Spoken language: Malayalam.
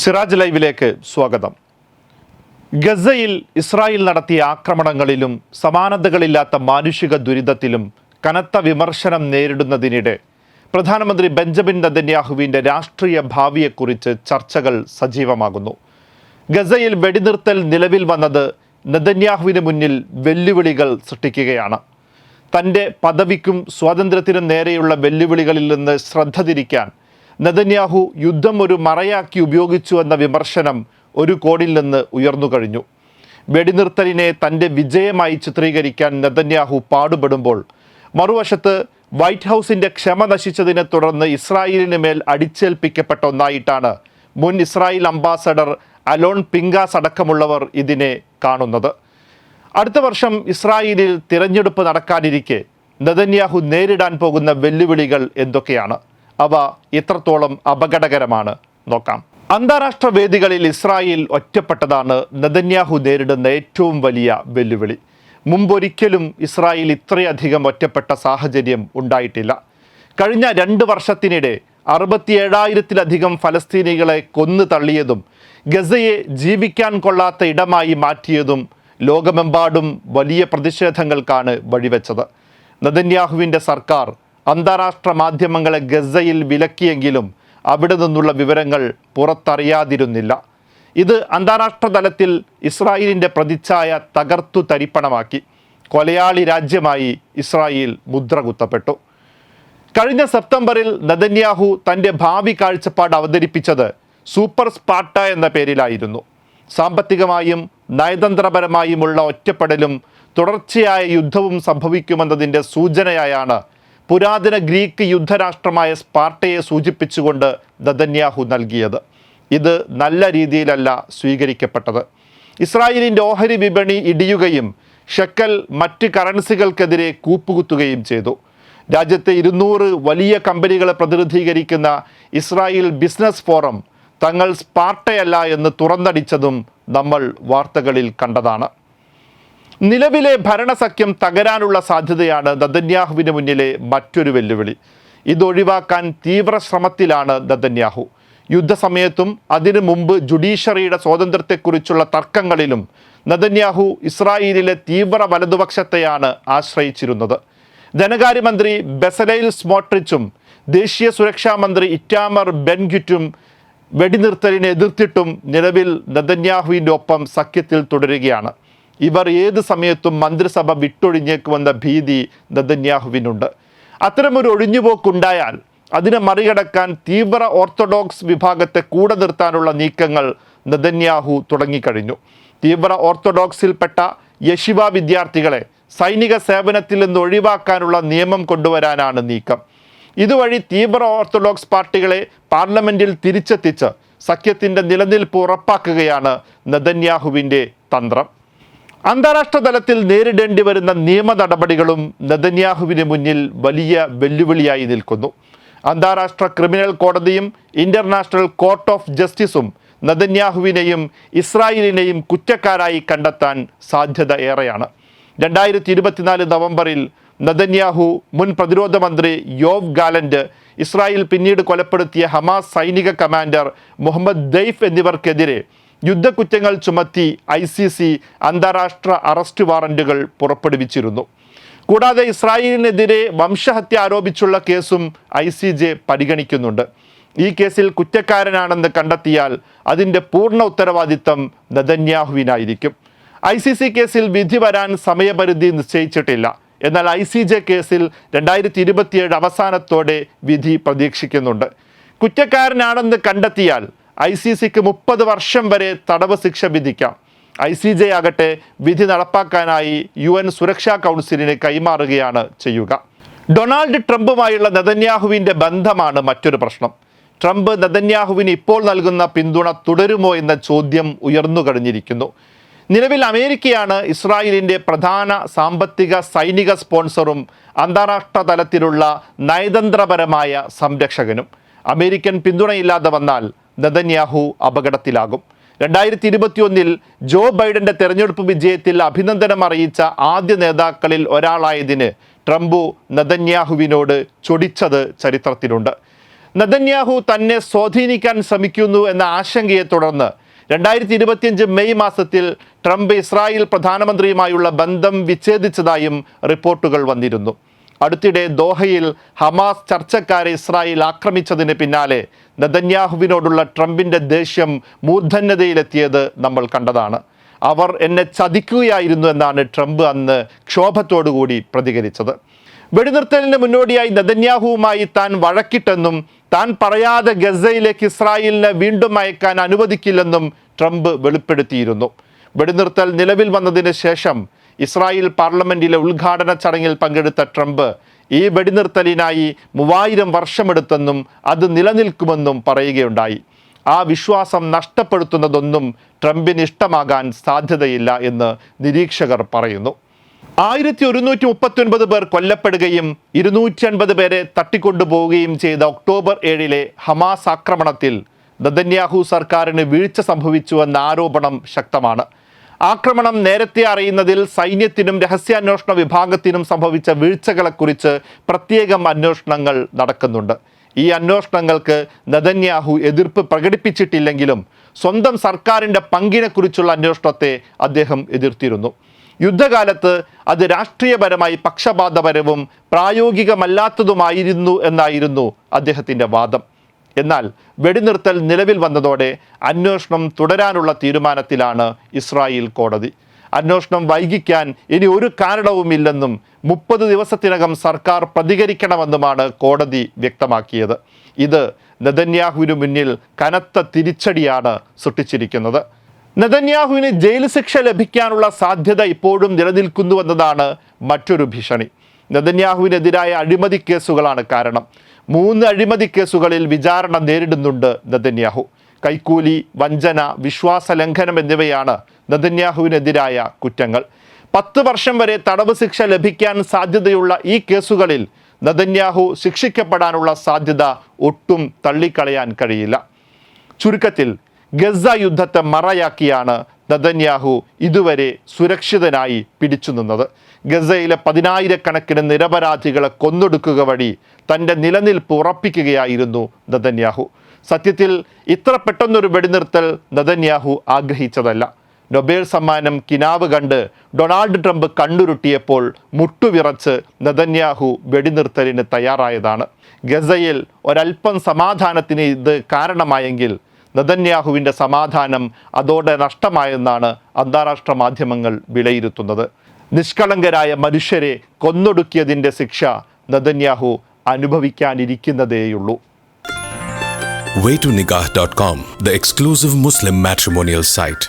സിറാജ് ലൈവിലേക്ക് സ്വാഗതം. ഗസയിൽ ഇസ്രായേൽ നടത്തിയ ആക്രമണങ്ങളിലും സമാനതകളില്ലാത്ത മാനുഷിക ദുരിതത്തിലും കനത്ത വിമർശനം നേരിടുന്നതിനിടെ പ്രധാനമന്ത്രി ബെഞ്ചമിൻ നദന്യാഹുവിന്റെ രാഷ്ട്രീയ ഭാവിയെക്കുറിച്ച് ചർച്ചകൾ സജീവമാകുന്നു. ഗസയിൽ വെടിനിർത്തൽ നിലവിൽ വന്നത് നദന്യാഹുവിന് മുന്നിൽ വെല്ലുവിളികൾ സൃഷ്ടിക്കുകയാണ്. തന്റെ പദവിക്കും സ്വാതന്ത്ര്യത്തിനും നേരെയുള്ള വെല്ലുവിളികളിൽ നിന്ന് ശ്രദ്ധ തിരിക്കാൻ നെതന്യാഹു യുദ്ധം ഒരു മറയാക്കി ഉപയോഗിച്ചു എന്ന വിമർശനം ഒരു കോണിൽ നിന്ന് ഉയർന്നു കഴിഞ്ഞു. വെടിനിർത്തലിനെ തന്റെ വിജയമായി ചിത്രീകരിക്കാൻ നെതന്യാഹു പാടുപെടുമ്പോൾ മറുവശത്ത് വൈറ്റ് ഹൗസിന്റെ ക്ഷമ നശിച്ചതിനെ തുടർന്ന് ഇസ്രായേലിന് മേൽ അടിച്ചേൽപ്പിക്കപ്പെട്ട ഒന്നായിട്ടാണ് മുൻ ഇസ്രായേൽ അംബാസഡർ അലോൺ പിങ്കാസ് അടക്കമുള്ളവർ ഇതിനെ കാണുന്നത്. അടുത്ത വർഷം ഇസ്രായേലിൽ തിരഞ്ഞെടുപ്പ് നടക്കാനിരിക്കെ നെതന്യാഹു നേരിടാൻ പോകുന്ന വെല്ലുവിളികൾ എന്തൊക്കെയാണ്? അവ എത്രത്തോളം അപകടകരമാണ്. നോക്കാം. അന്താരാഷ്ട്ര വേദികളിൽ ഇസ്രായേൽ ഒറ്റപ്പെട്ടതാണ് നദന്യാഹു നേരിടുന്ന ഏറ്റവും വലിയ വെല്ലുവിളി. മുമ്പൊരിക്കലും ഇസ്രായേൽ ഇത്രയധികം ഒറ്റപ്പെട്ട സാഹചര്യം ഉണ്ടായിട്ടില്ല. കഴിഞ്ഞ രണ്ട് വർഷത്തിനിടെ അറുപത്തിയേഴായിരത്തിലധികം ഫലസ്തീനികളെ കൊന്നു തള്ളിയതും ഗസയെ ജീവിക്കാൻ കൊള്ളാത്ത ഇടമായി മാറ്റിയതും ലോകമെമ്പാടും വലിയ പ്രതിഷേധങ്ങൾക്കാണ് വഴിവെച്ചത്. നദന്യാഹുവിന്റെ സർക്കാർ അന്താരാഷ്ട്ര മാധ്യമങ്ങളെ ഗസയിൽ വിലക്കിയെങ്കിലും അവിടെ നിന്നുള്ള വിവരങ്ങൾ പുറത്തറിയാതിരുന്നില്ല. ഇത് അന്താരാഷ്ട്ര തലത്തിൽ ഇസ്രായേലിന്റെ പ്രതിച്ഛായ തകർത്തു തരിപ്പണമാക്കി. കൊലയാളി രാജ്യമായി ഇസ്രായേൽ മുദ്ര കുത്തപ്പെട്ടു. കഴിഞ്ഞ സെപ്റ്റംബറിൽ നദന്യാഹു തന്റെ ഭാവി കാഴ്ചപ്പാട് അവതരിപ്പിച്ചത് സൂപ്പർ സ്പാട്ട എന്ന പേരിലായിരുന്നു. സാമ്പത്തികമായും നയതന്ത്രപരമായുമുള്ള ഒറ്റപ്പെടലും തുടർച്ചയായ യുദ്ധവും സംഭവിക്കുമെന്നതിന്റെ സൂചനയായാണ് പുരാതന ഗ്രീക്ക് യുദ്ധരാഷ്ട്രമായ സ്പാർട്ടയെ സൂചിപ്പിച്ചുകൊണ്ട് ദദന്യാഹു നൽകിയത്. ഇത് നല്ല രീതിയിലല്ല സ്വീകരിക്കപ്പെട്ടത്. ഇസ്രായേലിന്റെ ഓഹരി വിപണി ഇടിയുകയും ഷെക്കൽ മറ്റ് കറൻസികൾക്കെതിരെ കൂപ്പുകുത്തുകയും ചെയ്തു. രാജ്യത്തെ ഇരുന്നൂറ് വലിയ കമ്പനികളെ പ്രതിനിധീകരിക്കുന്ന ഇസ്രായേൽ ബിസിനസ് ഫോറം തങ്ങൾ സ്പാർട്ടയല്ല എന്ന് തുറന്നടിച്ചതും നമ്മൾ വാർത്തകളിൽ കണ്ടതാണ്. നിലവിലെ ഭരണസഖ്യം തകരാനുള്ള സാധ്യതയാണ് നദന്യാഹുവിന് മുന്നിലെ മറ്റൊരു വെല്ലുവിളി. ഇതൊഴിവാക്കാൻ തീവ്ര ശ്രമത്തിലാണ് നദന്യാഹു. യുദ്ധസമയത്തും അതിനു മുമ്പ് ജുഡീഷ്യറിയുടെ സ്വാതന്ത്ര്യത്തെക്കുറിച്ചുള്ള തർക്കങ്ങളിലും നദന്യാഹു ഇസ്രായേലിലെ തീവ്ര വലതുപക്ഷത്തെയാണ് ആശ്രയിച്ചിരുന്നത്. ധനകാര്യമന്ത്രി ബെസലൈൽ സ്മോട്രിച്ചും ദേശീയ സുരക്ഷാ മന്ത്രി ഇറ്റാമർ ബെൻഗിറ്റും വെടിനിർത്തലിനെ എതിർത്തിട്ടും നിലവിൽ നദന്യാഹുവിന്റെ ഒപ്പം സഖ്യത്തിൽ തുടരുകയാണ്. ഇവർ ഏത് സമയത്തും മന്ത്രിസഭ വിട്ടൊഴിഞ്ഞേക്കുമെന്ന ഭീതി നദന്യാഹുവിനുണ്ട് അത്തരമൊരു ഒഴിഞ്ഞുപോക്കുണ്ടായാൽ അതിനെ മറികടക്കാൻ തീവ്ര ഓർത്തഡോക്സ് വിഭാഗത്തെ കൂടെ നിർത്താനുള്ള നീക്കങ്ങൾ നദന്യാഹു തുടങ്ങിക്കഴിഞ്ഞു. തീവ്ര ഓർത്തഡോക്സിൽപ്പെട്ട യശിവ വിദ്യാർത്ഥികളെ സൈനിക സേവനത്തിൽ നിന്ന് ഒഴിവാക്കാനുള്ള നിയമം കൊണ്ടുവരാനാണ് നീക്കം. ഇതുവഴി തീവ്ര ഓർത്തഡോക്സ് പാർട്ടികളെ പാർലമെന്റിൽ തിരിച്ചെത്തിച്ച് സഖ്യത്തിന്റെ നിലനിൽപ്പ് ഉറപ്പാക്കുകയാണ് നദന്യാഹുവിന്റെ തന്ത്രം. അന്താരാഷ്ട്ര തലത്തിൽ നേരിടേണ്ടി വരുന്ന നിയമ നടപടികളും നെതന്യാഹുവിന് മുന്നിൽ വലിയ വെല്ലുവിളിയായി നിൽക്കുന്നു. അന്താരാഷ്ട്ര ക്രിമിനൽ കോടതിയും ഇന്റർനാഷണൽ കോർട്ട് ഓഫ് ജസ്റ്റിസും നദന്യാഹുവിനെയും ഇസ്രായേലിനെയും കുറ്റക്കാരായി കണ്ടെത്താൻ സാധ്യത ഏറെയാണ്. രണ്ടായിരത്തി ഇരുപത്തിനാല് നവംബറിൽ നദന്യാഹു മുൻ പ്രതിരോധ മന്ത്രി യോവ് ഗാലന്റ് ഇസ്രായേൽ പിന്നീട് കൊലപ്പെടുത്തിയ ഹമാസ് സൈനിക കമാൻഡർ മുഹമ്മദ് ദൈഫ് എന്നിവർക്കെതിരെ യുദ്ധക്കുറ്റങ്ങൾ ചുമത്തി ഐ സി സി അന്താരാഷ്ട്ര അറസ്റ്റ് വാറന്റുകൾ പുറപ്പെടുവിച്ചിരുന്നു. കൂടാതെ ഇസ്രായേലിനെതിരെ വംശഹത്യ ആരോപിച്ചുള്ള കേസും ഐ സി ജെ പരിഗണിക്കുന്നുണ്ട്. ഈ കേസിൽ കുറ്റക്കാരനാണെന്ന് കണ്ടെത്തിയാൽ അതിന്റെ പൂർണ ഉത്തരവാദിത്തം നദന്യാഹുവിനായിരിക്കും ഐ സി സി കേസിൽ വിധി വരാൻ സമയപരിധി നിശ്ചയിച്ചിട്ടില്ല. എന്നാൽ ഐ സി ജെ കേസിൽ രണ്ടായിരത്തി ഇരുപത്തിയേഴ് അവസാനത്തോടെ വിധി പ്രതീക്ഷിക്കുന്നുണ്ട്. കുറ്റക്കാരനാണെന്ന് കണ്ടെത്തിയാൽ ഐ സി സിക്ക് മുപ്പത് വർഷം വരെ തടവ് ശിക്ഷ വിധിക്കാം. ഐ സി ജെ ആകട്ടെ വിധി നടപ്പാക്കാനായി യു എൻ സുരക്ഷാ കൗൺസിലിന് കൈമാറുകയാണ് ചെയ്യുക. ഡൊണാൾഡ് ട്രംപുമായുള്ള നെതന്യാഹുവിന്റെ ബന്ധമാണ് മറ്റൊരു പ്രശ്നം. ട്രംപ് നെതന്യാഹുവിന് ഇപ്പോൾ നൽകുന്ന പിന്തുണ തുടരുമോ എന്ന ചോദ്യം ഉയർന്നു കഴിഞ്ഞിരിക്കുന്നു. നിലവിൽ അമേരിക്കയാണ് ഇസ്രായേലിന്റെ പ്രധാന സാമ്പത്തിക സൈനിക സ്പോൺസറും അന്താരാഷ്ട്ര തലത്തിലുള്ള നയതന്ത്രപരമായ സംരക്ഷകനും. അമേരിക്കൻ പിന്തുണയില്ലാതെ വന്നാൽ നെതന്യാഹു അപകടത്തിലാകും. രണ്ടായിരത്തി ഇരുപത്തിയൊന്നിൽ ജോ ബൈഡന്റെ തെരഞ്ഞെടുപ്പ് വിജയത്തിൽ അഭിനന്ദനം അറിയിച്ച ആദ്യ നേതാക്കളിൽ ഒരാളായതിന് ട്രംപു നദന്യാഹുവിനോട് ചൊടിച്ചത് ചരിത്രത്തിലുണ്ട്. നദന്യാഹു തന്നെ സ്വാധീനിക്കാൻ ശ്രമിക്കുന്നു എന്ന ആശങ്കയെ തുടർന്ന് രണ്ടായിരത്തി ഇരുപത്തിയഞ്ച് മെയ് മാസത്തിൽ ട്രംപ് ഇസ്രായേൽ പ്രധാനമന്ത്രിയുമായുള്ള ബന്ധം വിച്ഛേദിച്ചതായും റിപ്പോർട്ടുകൾ വന്നിരുന്നു. അടുത്തിടെ ദോഹയിൽ ഹമാസ് ചർച്ചക്കാരെ ഇസ്രായേൽ ആക്രമിച്ചതിന് പിന്നാലെ നദന്യാഹുവിനോടുള്ള ട്രംപിന്റെ ദേഷ്യം മൂർധന്യതയിലെത്തിയത് നമ്മൾ കണ്ടതാണ്. അവർ എന്നെ ചതിക്കുകയായിരുന്നു എന്നാണ് ട്രംപ് അന്ന് ക്ഷോഭത്തോടുകൂടി പ്രതികരിച്ചത്. വെടിനിർത്തലിന് മുന്നോടിയായി നദന്യാഹുവുമായി താൻ വഴക്കിട്ടെന്നും താൻ പറയാതെ ഗസയിലേക്ക് ഇസ്രായേലിനെ വീണ്ടും അയക്കാൻ അനുവദിക്കില്ലെന്നും ട്രംപ് വെളിപ്പെടുത്തിയിരുന്നു. വെടിനിർത്തൽ നിലവിൽ വന്നതിന് ശേഷം ഇസ്രായേൽ പാർലമെന്റിലെ ഉദ്ഘാടന ചടങ്ങിൽ പങ്കെടുത്ത ട്രംപ് ഈ വെടിനിർത്തലിനായി മൂവായിരം വർഷമെടുത്തെന്നും അത് നിലനിൽക്കുമെന്നും പറയുകയുണ്ടായി. ആ വിശ്വാസം നഷ്ടപ്പെടുത്തുന്നതൊന്നും ട്രംപിന് ഇഷ്ടമാകാൻ സാധ്യതയില്ല എന്ന് നിരീക്ഷകർ പറയുന്നു. ആയിരത്തി ഒരുന്നൂറ്റി മുപ്പത്തി ഒൻപത് പേർ കൊല്ലപ്പെടുകയും ഇരുന്നൂറ്റി അൻപത് പേരെ തട്ടിക്കൊണ്ടുപോവുകയും ചെയ്ത ഒക്ടോബർ ഏഴിലെ ഹമാസ് ആക്രമണത്തിൽ നദന്യാഹു സർക്കാരിന് വീഴ്ച സംഭവിച്ചുവെന്ന ആരോപണം ശക്തമാണ്. ആക്രമണം നേരത്തെ അറിയുന്നതിൽ സൈന്യത്തിനും രഹസ്യാന്വേഷണ വിഭാഗത്തിനും സംഭവിച്ച വീഴ്ചകളെക്കുറിച്ച് പ്രത്യേകം അന്വേഷണങ്ങൾ നടക്കുന്നുണ്ട്. ഈ അന്വേഷണങ്ങൾക്ക് നദന്യാഹു എതിർപ്പ് പ്രകടിപ്പിച്ചിട്ടില്ലെങ്കിലും സ്വന്തം സർക്കാരിന്റെ പങ്കിനെക്കുറിച്ചുള്ള അന്വേഷണത്തെ അദ്ദേഹം എതിർത്തിരുന്നു. യുദ്ധകാലത്ത് അത് രാഷ്ട്രീയപരമായി പക്ഷപാതപരവും പ്രായോഗികമല്ലാത്തതുമായിരുന്നു എന്നായിരുന്നു അദ്ദേഹത്തിന്റെ വാദം. എന്നാൽ വെടിനിർത്തൽ നിലവിൽ വന്നതോടെ അന്വേഷണം തുടരാനുള്ള തീരുമാനത്തിലാണ് ഇസ്രായേൽ കോടതി. അന്വേഷണം വൈകിക്കാൻ ഇനി ഒരു കാരണവുമില്ലെന്നും മുപ്പത് ദിവസത്തിനകം സർക്കാർ പ്രതികരിക്കണമെന്നുമാണ് കോടതി വ്യക്തമാക്കിയത്. ഇത് നെതന്യാഹുവിനു മുന്നിൽ കനത്ത തിരിച്ചടിയാണ് സൃഷ്ടിച്ചിരിക്കുന്നത്. നെതന്യാഹുവിന് ജയിൽ ശിക്ഷ ലഭിക്കാനുള്ള സാധ്യത ഇപ്പോഴും നിലനിൽക്കുന്നുവെന്നതാണ് മറ്റൊരു ഭീഷണി. നെതന്യാഹുവിനെതിരായ അഴിമതി കേസുകളാണ് കാരണം. മൂന്ന് അഴിമതി കേസുകളിൽ വിചാരണ നേരിടുന്നുണ്ട് നെതന്യാഹു. കൈക്കൂലി വഞ്ചന വിശ്വാസ ലംഘനം എന്നിവയാണ് നെതന്യാഹുവിനെതിരായ കുറ്റങ്ങൾ. പത്ത് വർഷം വരെ തടവ് ശിക്ഷ ലഭിക്കാൻ സാധ്യതയുള്ള ഈ കേസുകളിൽ നെതന്യാഹു ശിക്ഷിക്കപ്പെടാനുള്ള സാധ്യത ഒട്ടും തള്ളിക്കളയാൻ കഴിയില്ല. ചുരുക്കത്തിൽ ഗസ യുദ്ധത്തെ മറയാക്കിയാണ് നദന്യാഹു ഇതുവരെ സുരക്ഷിതനായി പിടിച്ചു നിന്നത്. ഗസയിലെ പതിനായിരക്കണക്കിന് നിരപരാധികളെ കൊന്നൊടുക്കുക വഴി തന്റെ നിലനിൽപ്പ് ഉറപ്പിക്കുകയായിരുന്നു നദന്യാഹു. സത്യത്തിൽ ഇത്ര പെട്ടെന്നൊരു വെടിനിർത്തൽ നദന്യാഹു ആഗ്രഹിച്ചതല്ല. നൊബേൽ സമ്മാനം കിനാവ് കണ്ട് ഡൊണാൾഡ് ട്രംപ് കണ്ണുരുട്ടിയപ്പോൾ മുട്ടുവിറച്ച് നദന്യാഹു വെടിനിർത്തലിന് തയ്യാറായതാണ്. ഗസയിൽ ഒരൽപ്പം സമാധാനത്തിന് ഇത് കാരണമായെങ്കിൽ നദന്യാഹുവിന്റെ സമാധാനം അതോടെ നഷ്ടമായെന്നാണ് അന്താരാഷ്ട്ര മാധ്യമങ്ങൾ വിലയിരുത്തുന്നത് നിഷ്കളങ്കരായ മനുഷ്യരെ കൊന്നൊടുക്കിയതിന്റെ ശിക്ഷ നദന്യാഹു അനുഭവിക്കാനിരിക്കുന്നതേയുള്ളൂ waytonikah.com, the exclusive Muslim matrimonial site.